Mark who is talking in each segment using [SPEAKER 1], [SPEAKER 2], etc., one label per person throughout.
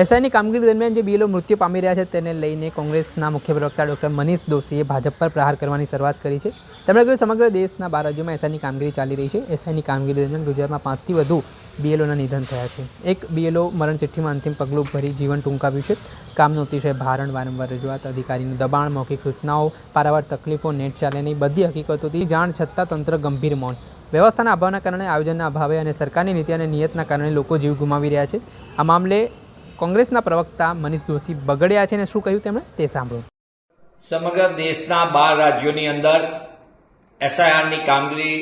[SPEAKER 1] એસઆઈની કામગીરી દરમિયાન જે બીએલઓ મૃત્યુ પામી રહ્યા છે તેને લઈને કોંગ્રેસના મુખ્ય પ્રવક્તા ડૉક્ટર મનીષ દોશીએ ભાજપ પર પ્રહાર કરવાની શરૂઆત કરી છે. તેમણે કહ્યું, સમગ્ર દેશના બાર રાજ્યોમાં એસઆઈની કામગીરી ચાલી રહી છે. એસઆઈની કામગીરી દરમિયાન ગુજરાતમાં પાંચથી વધુ બીએલઓના નિધન થયા છે. એક બીએલઓ મરણ ચિઠ્ઠીમાં અંતિમ પગલું ભરી જીવન ટૂંકાવ્યું છે. કામનો અતિશય ભારણ, વારંવાર રજૂઆત, અધિકારીનું દબાણ, મૌખિક સૂચનાઓ, પારાવાર તકલીફો, નેટ ચાલે નહીં બધી હકીકતોથી જાણ છતાં તંત્ર ગંભીર મૌન. વ્યવસ્થાના અભાવના કારણે, આયોજનના અભાવે અને સરકારની નીતિ અને નિયતના કારણે લોકો જીવ ગુમાવી રહ્યા છે. આ મામલે કોંગ્રેસના પ્રવક્તા મનીષ દોશી બગડ્યા છે અને શું કહ્યું તેમણે? તે સાંભળો.
[SPEAKER 2] સમગ્ર દેશના બાર રાજ્યોની અંદર એસઆઈઆરની કામગીરી,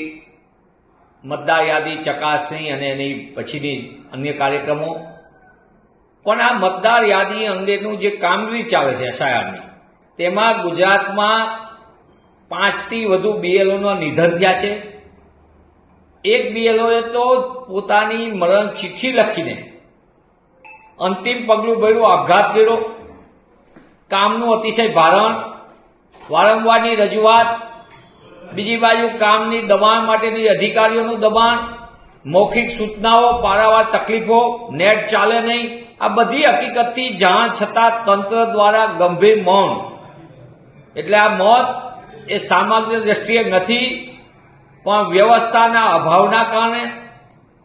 [SPEAKER 2] મતદાર યાદી ચકાસણી અને એની પછીની અન્ય કાર્યક્રમો. પણ આ મતદાર યાદી અંગેનું જે કામગીરી ચાલે છે એસઆઈઆરની, તેમાં ગુજરાતમાં પાંચથી વધુ બીએલઓના નિધન થયા છે. એક બીએલઓએ તો પોતાની મરણ ચિઠ્ઠી લખીને અંતિમ પગલું ભર્યું આપઘાત કર્યો. કામનું અતિશય ભારણ, વારંવારની રજૂઆત, બીજી બાજુ કામની દબાણ માટેની અધિકારીઓનું દબાણ, મૌખિક સૂચનાઓ, પારાવાર તકલીફો, નેટ ચાલે નહીં. આ બધી હકીકતથી જાણ છતાં તંત્ર દ્વારા ગંભીર મૌન. એટલે આ મોત એ સામાન્ય દ્રષ્ટિએ નથી, પણ વ્યવસ્થાના અભાવના કારણે,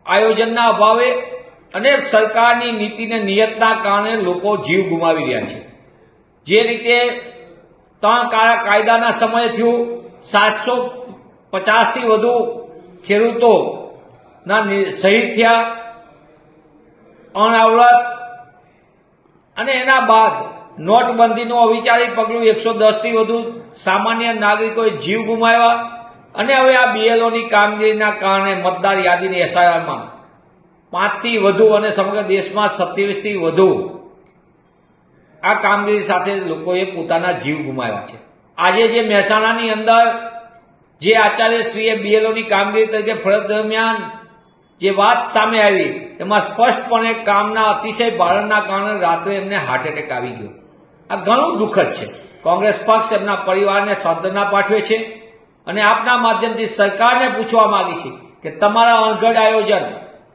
[SPEAKER 2] આયોજનના અભાવે અને સરકારની નીતિને નિયતના કારણે લોકો જીવ ગુમાવી રહ્યા છે. જે રીતે ત્રણ કાળા કાયદાના સમયે થયું, સાતસો પચાસથી વધુ ખેડૂતોના શહીદ થયા અણઆવડત અને એના બાદ નોટબંધીનું અવિચારી પગલું એકસો દસથી વધુ સામાન્ય નાગરિકોએ જીવ ગુમાવ્યા, અને હવે આ બીએલઓની કામગીરીના કારણે મતદાર યાદીની એસઆઈઆરમાં પાંચથી વધુ અને સમગ્ર દેશમાં સત્યાવીસથી વધુ આ કામગીરી સાથે લોકોએ પોતાના જીવ ગુમાવ્યા છે. આજે જે મહેસાણાની અંદર જે આચાર્યશ્રીએ બીએલઓની કામગીરી તરીકે ફરજ દરમિયાન જે વાત સામે આવી, એમાં સ્પષ્ટપણે કામના અતિશય ભારણના કારણે રાત્રે એમને હાર્ટ એટેક આવી ગયો. આ ઘણું દુઃખદ છે. કોંગ્રેસ પક્ષ એમના પરિવારને સાંત્વના પાઠવે છે અને આપના માધ્યમથી સરકારને પૂછવા માંગી છે કે તમારા અણઘડ આયોજન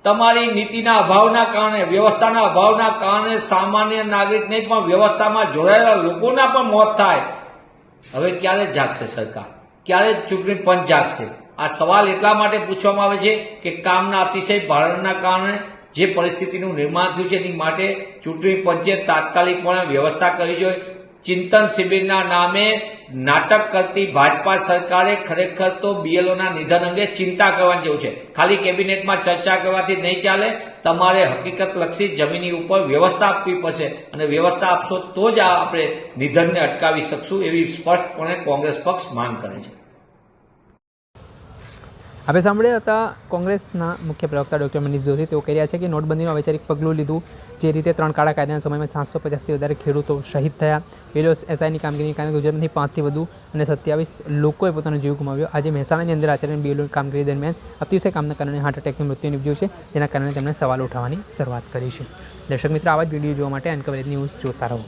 [SPEAKER 2] તમારી નીતિના અભાવના કારણે, વ્યવસ્થાના અભાવના કારણે સામાન્ય નાગરિક નહીં, પણ વ્યવસ્થામાં જોડાયેલા લોકોના પણ મોત થાય. હવે ક્યારે જાગશે સરકાર? ક્યારે ચૂંટણી પંચ જાગશે? આ સવાલ એટલા માટે પૂછવામાં આવે છે કે કામના અતિશય ભારણના કારણે જે પરિસ્થિતિનું નિર્માણ થયું છે, એની માટે ચૂંટણી પંચે તાત્કાલિકપણે વ્યવસ્થા કરવી જોઈએ ચિંતન શિબિરના નામે નાટક કરતી ભાજપા સરકારે ખરેખર તો બીએલઓના નિધન અંગે ચિંતા કરવાની જેવું છે. ખાલી કેબિનેટમાં ચર્ચા કરવાથી નહીં ચાલે. તમારે હકીકત લક્ષી જમીની ઉપર વ્યવસ્થા આપવી પડશે અને વ્યવસ્થા આપશો તો જ આપણે નિધનને અટકાવી શકશું એવી સ્પષ્ટપણે કોંગ્રેસ પક્ષ માંગ કરે છે.
[SPEAKER 1] હવે સાંભળ્યા હતા કોંગ્રેસના મુખ્ય પ્રવક્તા ડૉક્ટર મનીષ દોશી. તેઓ કહી રહ્યા છે કે નોટબંધીનું વૈચારિક પગલું લીધું, જે રીતે ત્રણ કાળા કાયદાના સમયમાં સાતસો પચાસથી વધારે ખેડૂતો શહીદ થયા. પેલો એસઆઈની કામગીરીને કારણે ગુજરાતમાંથી પાંચથી વધુ અને સત્યાવીસ લોકોએ પોતાનો જીવ ગુમાવ્યો. આજે મહેસાણાની અંદર આચાર્ય બીએલઓ કામગીરી દરમિયાન અતિશય કામના કારણે હાર્ટ એટેકનું મૃત્યુ નિપજ્યું છે. જેના કારણે તેમણે સવાલ ઉઠાવવાની શરૂઆત કરી છે. દર્શક મિત્રો, આવા જ વીડિયો જોવા માટે એન્કવરેજ ન્યૂઝ જોતા રહો.